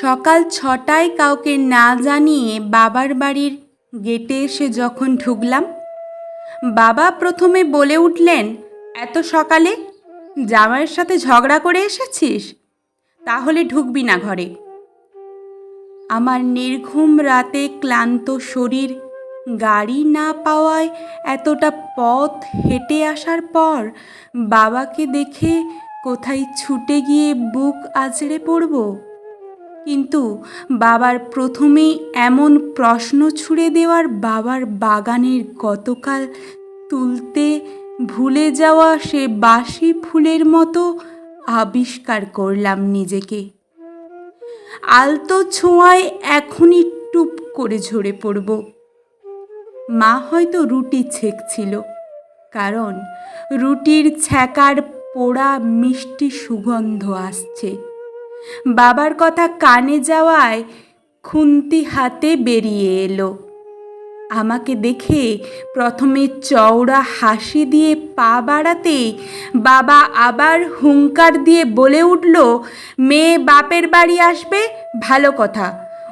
সকাল ছটায় কাউকে না জানিয়ে বাবার বাড়ির গেটে এসে যখন ঢুকলাম, বাবা প্রথমে বলে উঠলেন, এত সকালে জামাইয়ের সাথে ঝগড়া করে এসেছিস? তাহলে ঢুকবি না ঘরে। আমার নির্ঘুম রাতে ক্লান্ত শরীর গাড়ি না পাওয়ায় এতটা পথ হেঁটে আসার পর বাবাকে দেখে কোথায় ছুটে গিয়ে বুক আঁচড়ে পড়ব? কিন্তু বাবার প্রথমেই এমন প্রশ্ন ছুড়ে দেওয়ার বাবার বাগানের গতকাল তুলতে ভুলে যাওয়া সে বাসি ফুলের মতো আবিষ্কার করলাম নিজেকে। আলতো ছোঁয়ায় এখনই টুপ করে ঝরে পড়ব। মা হয়তো রুটি ছেঁকছিল, কারণ রুটির ছ্যাঁকার পোড়া মিষ্টি সুগন্ধ আসছে। বাবার কথা কানে যাওয়ায় খুন্তি হাতে বেরিয়ে এলো। আমাকে দেখে প্রথমে চওড়া হাসি দিয়ে পা বাড়াতেই বাবা আবার হুঙ্কার দিয়ে বলে উঠল, মেয়ে বাপের বাড়ি আসবে? ভালো কথা।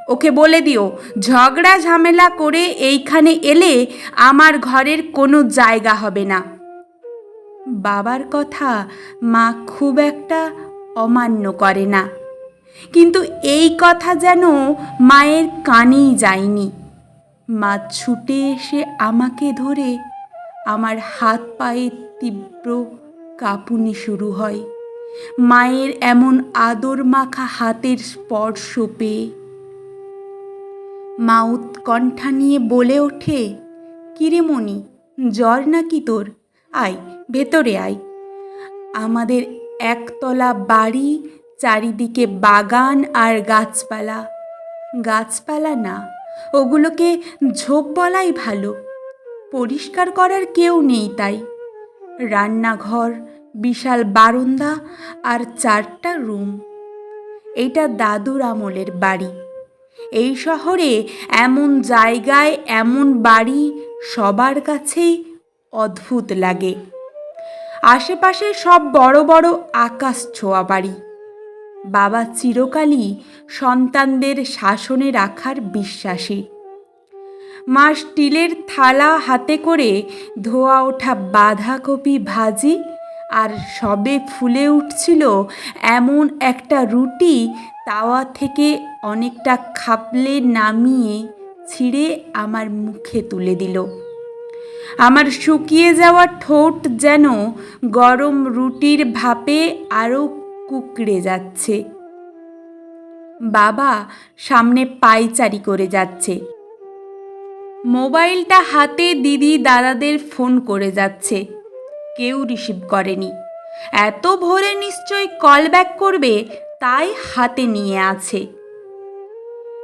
ওকে বলে দিও, ঝগড়া ঝামেলা করে এইখানে এলে আমার ঘরের কোনো জায়গা হবে না। বাবার কথা মা খুব একটা অমান্য করে না। কিন্তু এই কথা যেন মায়ের কানেই যায়নি। মা ছুটে এসে আমাকে ধরে আমার হাত পায়ে তীব্র কাঁপুনি শুরু হয়। মায়ের এমন আদর মাখা হাতের স্পর্শ পেয়ে মা উৎকণ্ঠা নিয়ে বলে ওঠে, কিরে মণি, জ্বর নাকি তোর? আয়, ভেতরে আয়। আমাদের একতলা বাড়ি চারিদিকে বাগান আর গাছপালা। গাছপালা না, ওগুলোকে ঝোপ বলাই ভালো। পরিষ্কার করার কেউ নেই তাই। রান্নাঘর, বিশাল বারান্দা আর চারটা রুম। এটা দাদুর আমলের বাড়ি। এই শহরে এমন জায়গায় এমন বাড়ি সবার কাছেই অদ্ভুত লাগে। আশেপাশে সব বড় বড় আকাশ ছোঁয়া বাড়ি। বাবা চিরকালই সন্তানদের শাসনে রাখার বিশ্বাসী। মা স্টিলের থালা হাতে করে ধোয়া ওঠা বাঁধাকপি ভাজি আর সবে ফুলে উঠছিল এমন একটা রুটি তাওয়া থেকে অনেকটা খাপলে নামিয়ে ছিঁড়ে আমার মুখে তুলে দিল। আমার শুকিয়ে যাওয়া ঠোঁট যেন গরম রুটির ভাপে আরও কুকড়ে যাচ্ছে। বাবা সামনে পাইচারি করে যাচ্ছে। মোবাইলটা হাতে দিদি দাদাদের ফোন করে যাচ্ছে। কেউ রিসিভ করেনি। এত ভোরে নিশ্চয়ই কল ব্যাক করবে, তাই হাতে নিয়ে আছে।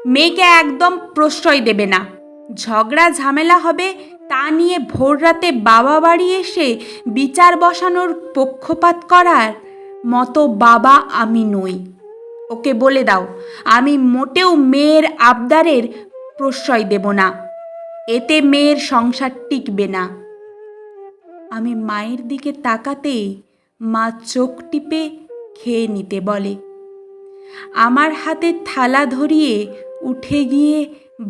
মেয়েকে একদম প্রশ্রয় দেবে না। ঝগড়া ঝামেলা হবে, তা নিয়ে ভোর রাতে বাবা বাড়ি এসে বিচার বসানোর পক্ষপাত করার মতো বাবা আমি নই। ওকে বলে দাও, আমি মোটেও মেয়ের আবদারের প্রশ্রয় দেব না। এতে মেয়ের সংসার টিকবে না। আমি মায়ের দিকে তাকাতেই মা চোখ টিপে খেয়ে নিতে বলে, আমার হাতে থালা ধরিয়ে উঠে গিয়ে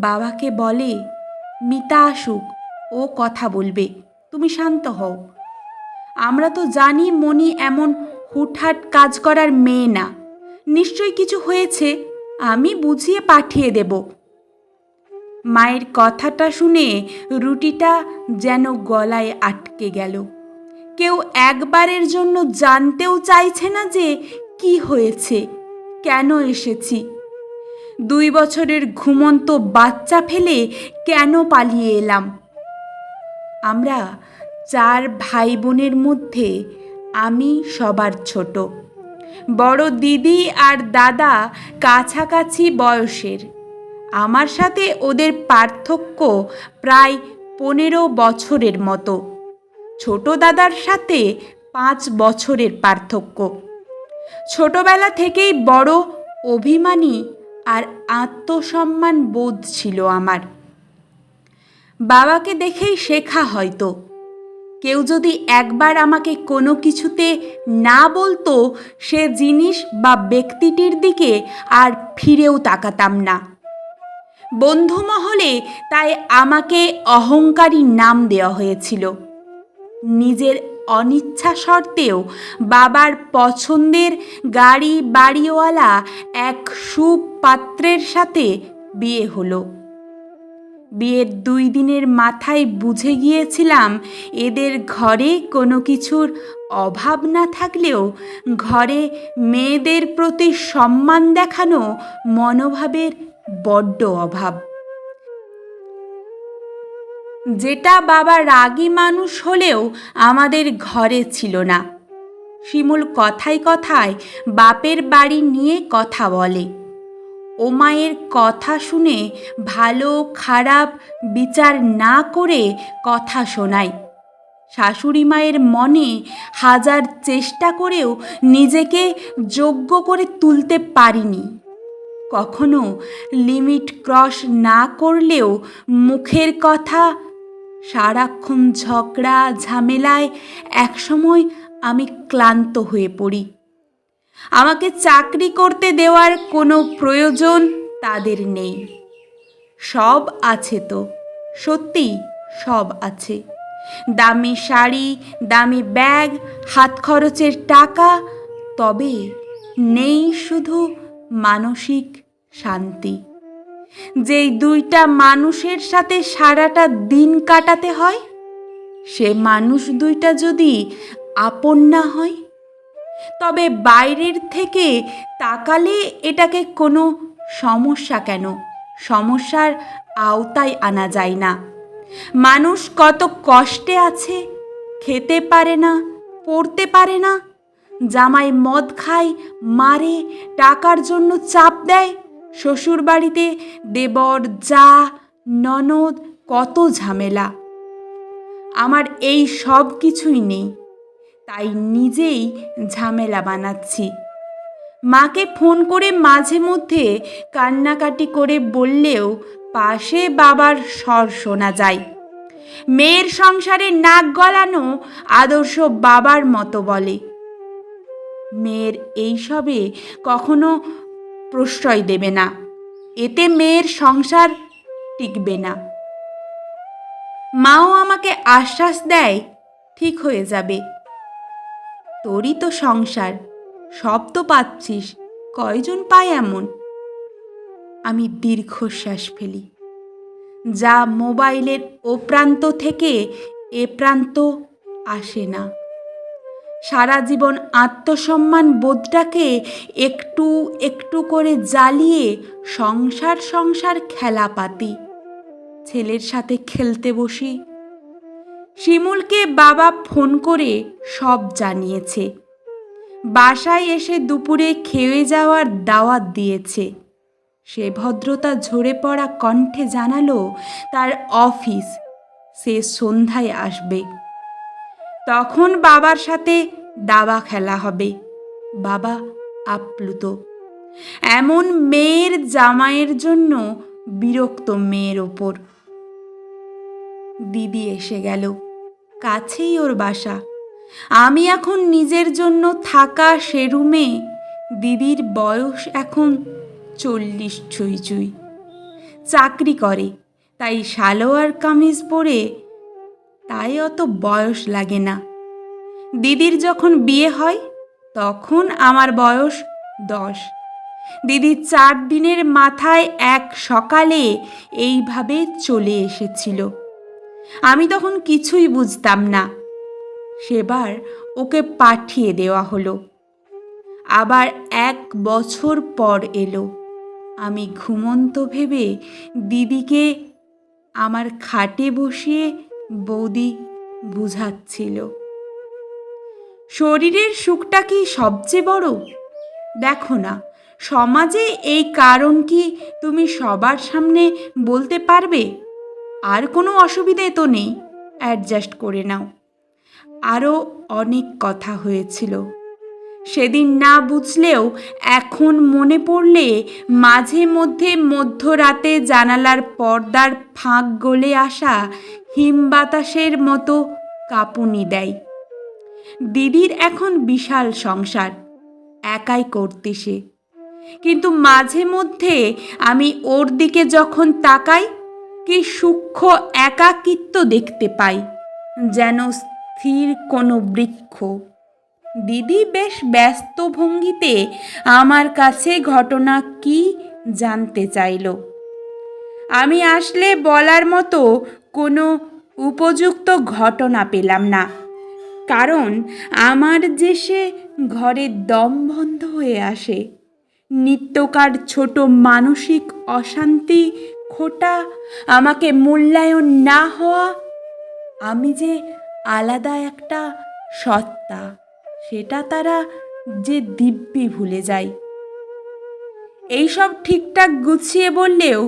বাবাকে বলে, মিতা আসুক, ও কথা বলবে, তুমি শান্ত হও। আমরা তো জানি মনি এমন হুটহাট কাজ করার মেয়ে না। নিশ্চয় কিছু হয়েছে, আমি বুঝিয়ে পাঠিয়ে দেব। মায়ের কথাটা শুনে রুটিটা যেন গলায় আটকে গেল। কেউ একবারের জন্য জানতেও চাইছে না যে কি হয়েছে, কেন এসেছি। দুই বছরের ঘুমন্ত বাচ্চা ফেলে কেন পালিয়ে এলাম? আমরা চার ভাই বোনের মধ্যে আমি সবার ছোট। বড় দিদি আর দাদা কাছাকাছি বয়সের। আমার সাথে ওদের পার্থক্য প্রায় পনেরো বছরের মতো। ছোট দাদার সাথে পাঁচ বছরের পার্থক্য। ছোটবেলা থেকেই বড় অভিমানী আর আত্মসম্মান বোধ ছিল আমার। বাবাকে দেখেই শেখা হয়তো। কেউ যদি একবার আমাকে কোনো কিছুতে না বলতো, সে জিনিস বা ব্যক্তিটির দিকে আর ফিরেও তাকাতাম না। বন্ধু মহলে তাই আমাকে অহংকারী নাম দেওয়া হয়েছিল। নিজের অনিচ্ছা সত্ত্বেও বাবার পছন্দের গাড়ি বাড়িওয়ালা এক সুপাত্রের সাথে বিয়ে হলো। বিয়ের দুই দিনের মাথায় বুঝে গিয়েছিলাম এদের ঘরে কোনো কিছুর অভাব না থাকলেও ঘরে মেয়েদের প্রতি সম্মান দেখানো মনোভাবের বড্ড অভাব। যেটা বাবা রাগী মানুষ হলেও আমাদের ঘরে ছিল না। শিমুল কথায় কথায় বাপের বাড়ি নিয়ে কথা বলে। ও মায়ের কথা শুনে ভালো খারাপ বিচার না করে কথা শোনায়। শাশুড়ি মায়ের মনে হাজার চেষ্টা করেও নিজেকে যোগ্য করে তুলতে পারিনি। কখনো লিমিট ক্রস না করলেও মুখের কথা, সারাক্ষণ ঝগড়া ঝামেলায় একসময় আমি ক্লান্ত হয়ে পড়ি। আমাকে চাকরি করতে দেওয়ার কোনো প্রয়োজন তাদের নেই। সব আছে তো, সত্যি সব আছে। দামি শাড়ি, দামি ব্যাগ, হাত খরচের টাকা, তবে নেই শুধু মানসিক শান্তি। যেই দুইটা মানুষের সাথে সারাটা দিন কাটাতে হয়, সে মানুষ দুইটা যদি আপন না হয় তবে বাইরের থেকে তাকালে এটাকে কোনো সমস্যা কেন? সমস্যার আওতায় আনা যায় না। মানুষ কত কষ্টে আছে, খেতে পারে না, পড়তে পারে না, জামাই মদ খায়, মারে, টাকার জন্য চাপ দেয় শ্বশুর বাড়িতে দেবর, যা, ননদ, কত ঝামেলা। আমার এই সব কিছুই নেই। তাই নিজেই ঝামেলা বানাচ্ছি। মাকে ফোন করে মাঝে মধ্যে কান্নাকাটি করে বললেও পাশে বাবার স্বর শোনা যায়। মেয়ের সংসারে নাক গলানো আদর্শ বাবার মতো বলে। মেয়ের এইসবে কখনো প্রশ্রয় দেবে না। এতে মেয়ের সংসার টিকবে না। মাও আমাকে আশ্বাস দেয়, ঠিক হয়ে যাবে। তোরই তো সংসার। সব তো পাচ্ছিস। কয়জন পায় এমন? আমি দীর্ঘশ্বাস ফেলি। যা মোবাইলের ও প্রান্ত থেকে এ প্রান্ত আসে না। সারা জীবন আত্মসম্মান বোধটাকে একটু একটু করে জ্বালিয়ে সংসার সংসার খেলা পাতি ছেলের সাথে খেলতে বসি। শিমুলকে বাবা ফোন করে সব জানিয়েছে। বাসায় এসে দুপুরে খেয়ে যাওয়ার দাওয়াত দিয়েছে। সে ভদ্রতা ঝরে পড়া কণ্ঠে জানালো, তার অফিস, সে সন্ধ্যায় আসবে। তখন বাবার সাথে দাবা খেলা হবে। বাবা আপ্লুত। এমন মেয়ের জামাইয়ের জন্য বিরক্ত মেয়ের ওপর। দিদি এসে গেল। কাছেই ওর বাসা। আমি এখন নিজের জন্য থাকা সে রুমে। দিদির বয়স এখন চল্লিশ ছুঁই ছুঁই চাকরি করে, তাই সালোয়ার কামিজ পরে তাই অত বয়স লাগে না। দিদির যখন বিয়ে হয়, তখন আমার বয়স দশ। দিদি চার দিনের মাথায় এক সকালে এইভাবে চলে এসেছিল। আমি তখন কিছুই বুঝতাম না। সেবার ওকে পাঠিয়ে দেওয়া হলো। আবার এক বছর পর এলো। আমি ঘুমন্ত ভেবে দিদিকে আমার খাটে বসিয়ে বৌদি বুঝাচ্ছিল। শরীরের সুখটা কি সবচেয়ে বড়? দেখো না, সমাজে এই কারণ কি তুমি সবার সামনে বলতে পারবে? আর কোনো অসুবিধে তো নেই অ্যাডজাস্ট করে নাও। আরও অনেক কথা হয়েছিল। সেদিন না বুঝলেও এখন মনে পড়লে মাঝে মধ্যে মধ্যরাতে জানালার পর্দার ফাঁক গলে আসা হিম বাতাসের মতো কাঁপুনি দেয়। দিদির এখন বিশাল সংসার, একাই করতে সে। কিন্তু মাঝে মধ্যে আমি ওর দিকে যখন তাকাই কি সূক্ষ্ম একাকিত্ব দেখতে পাই যেন স্থির কোনো বৃক্ষ। দিদি বেশ ব্যস্ত ভঙ্গিতে আমার কাছে ঘটনা কি জানতে চাইল। আমি আসলে বলার মতো কোনো উপযুক্ত ঘটনা পেলাম না, কারণ আমার যে সে ঘরে দম বন্ধ হয়ে আসে, নিত্যকার ছোট মানসিক অশান্তি খোটা আমাকে মূল্যায়ন না হওয়া, আমি যে আলাদা একটা সত্তা, সেটা তারা যে দিব্যি ভুলে যায়। এইসব ঠিকঠাক গুছিয়ে বললেও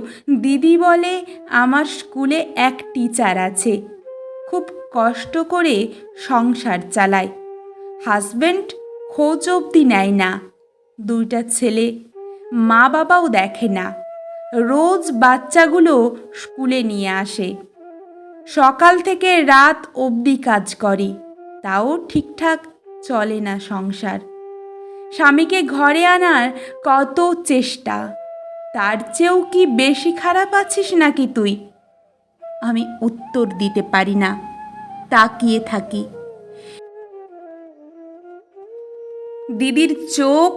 দিদি বলে আমার স্কুলে এক টিচার আছে, খুব কষ্ট করে সংসার চালায়। হাজব্যান্ড খোঁজ অবধি নেয় না, দুইটা ছেলে মা বাবাও দেখে না। রোজ বাচ্চাগুলো স্কুলে নিয়ে আসে। সকাল থেকে রাত অবধি কাজ করি। তাও ঠিকঠাক চলে না সংসার। স্বামীকে ঘরে আনার কত চেষ্টা। তার চেয়েও কি বেশি খারাপ আছিস নাকি তুই? আমি উত্তর দিতে পারি না। তাকিয়ে থাকি। দিদির চোখ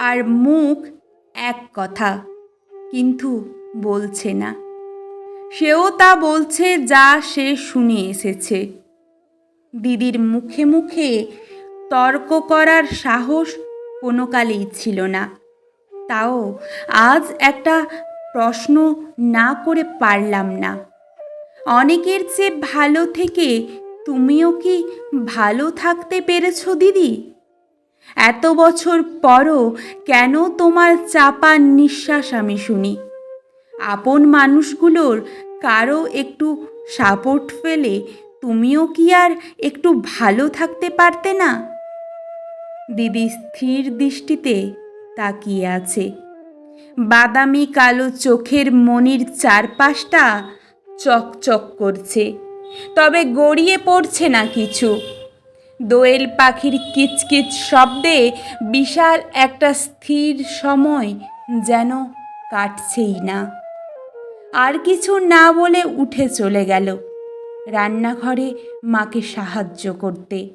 আর মুখ এক কথা। কিন্তু বলছে না। সেও তা বলছে যা সে শুনে এসেছে। দিদির মুখে মুখে তর্ক করার সাহস কোনো কালেই ছিল না। তাও আজ একটা প্রশ্ন না করে পারলাম না। অনেকের চেয়ে ভালো থেকে তুমিও কি ভালো থাকতে পেরেছ দিদি? এত বছর পরও কেন তোমার চাপা নিঃশ্বাস আমি শুনি? আপন মানুষগুলোর কারও একটু সাপোর্ট ফেলে তুমিও কি আর একটু ভালো থাকতে পারতে না? দিদি স্থির দৃষ্টিতে তাকিয়ে আছে। বাদামি কালো চোখের মনির চারপাশটা চকচক করছে। তবে গড়িয়ে পড়ছে না কিছু। দোয়েল পাখির কিচকিচ শব্দে বিশাল একটা স্থির সময় যেন কাটছেই না। আর কিছু না বলে উঠে চলে গেল রান্নাঘরে মাকে সাহায্য করতে।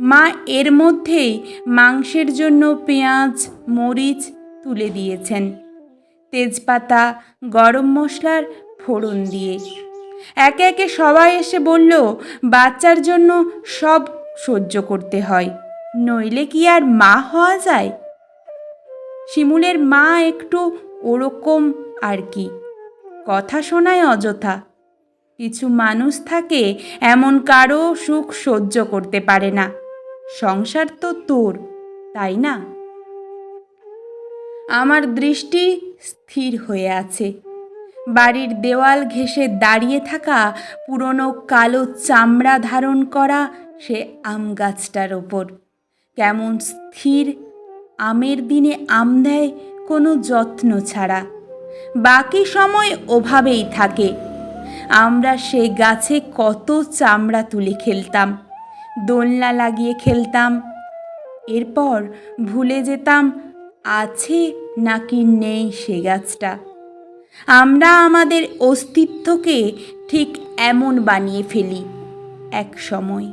মা এর মধ্যেই মাংসের জন্য পেঁয়াজ, মরিচ তুলে দিয়েছেন। তেজপাতা, গরম মশলার ফোড়ন দিয়ে। একে একে সবাই এসে বলল, বাচ্চার জন্য সব সহ্য করতে হয়, নইলে কি আর মা হওয়া যায়? শিমুলের মা একটু ওরকম আর কি। কথা শোনায় অযথা। কিছু মানুষ থাকে, এমন কারও সুখ সহ্য করতে পারে না। সংসার তো তোর, তাই না? আমার দৃষ্টি স্থির হয়ে আছে। বাড়ির দেওয়াল ঘেঁষে দাঁড়িয়ে থাকা পুরনো কালো চামড়া ধারণ করা সে আম গাছটার ওপর। কেমন স্থির, আমের দিনে আম দেয় কোনো যত্ন ছাড়া। বাকি সময় ওভাবেই থাকে। আমরা সে গাছে কত চামড়া তুলে খেলতাম, দোলনা লাগিয়ে খেলতাম, এরপর ভুলে যেতাম, আছে নাকি নেই সে গাছটা। আমরা আমাদের অস্তিত্বকে ঠিক এমন বানিয়ে ফেলি এক সময়।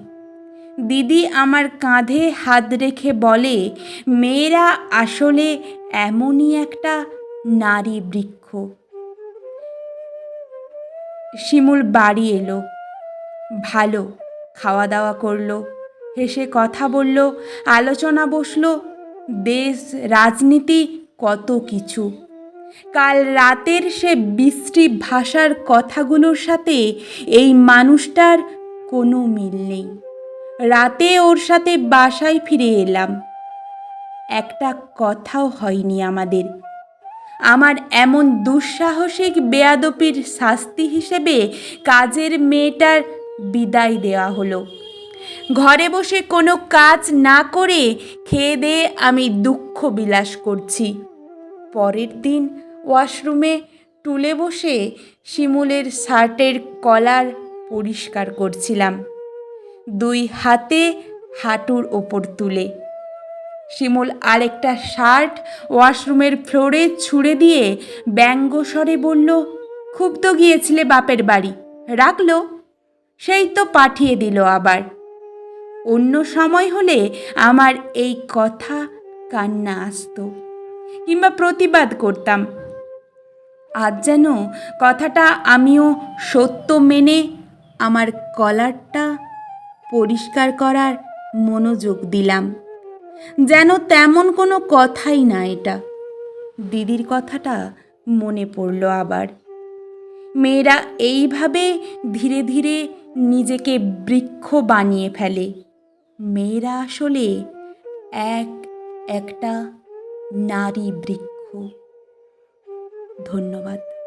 দিদি আমার কাঁধে হাত রেখে বলে, মেয়েরা আসলে এমনই একটা নারী বৃক্ষ। শিমুল বাড়ি এলো, ভালো খাওয়া দাওয়া করল, হেসে কথা বলল, আলোচনা বসল, দেশ, রাজনীতি কত কিছু। কাল রাতের সে বৃষ্টি ভাষার কথাগুলোর সাথে এই মানুষটার কোনো মিল নেই। রাতে ওর সাথে বাসায় ফিরে এলাম। একটা কথাও হয়নি আমাদের। আমার এমন দুঃসাহসিক বেয়াদপির শাস্তি হিসেবে কাজের মেয়েটার বিদায় দেওয়া হলো। ঘরে বসে কোনো কাজ না করে খেয়ে দিয়ে আমি দুঃখ বিলাস করছি। পরের দিন ওয়াশরুমে টুলে বসে শিমুলের শার্টের কলার পরিষ্কার করছিলাম। দুই হাতে হাঁটুর ওপর তুলে। শিমুল আরেকটা শার্ট ওয়াশরুমের ফ্লোরে ছুঁড়ে দিয়ে ব্যঙ্গস্বরে বলল, খুব তো গিয়েছিলে বাপের বাড়ি, রাখল? সেই তো পাঠিয়ে দিল আবার। অন্য সময় হলে আমার এই কথা কান্না আসতো। কিংবা প্রতিবাদ করতাম। আজ যেন কথাটা আমিও সত্য মেনে আমার কলারটা পরিষ্কার করার মনোযোগ দিলাম। যেন তেমন কোনো কথাই না এটা। দিদির কথাটা মনে পড়ল আবার। মেয়েরা এইভাবে ধীরে ধীরে নিজেকে বৃক্ষ বানিয়ে ফেলে। মেয়েরা আসলে এক একটা নারী বৃক্ষ। ধন্যবাদ।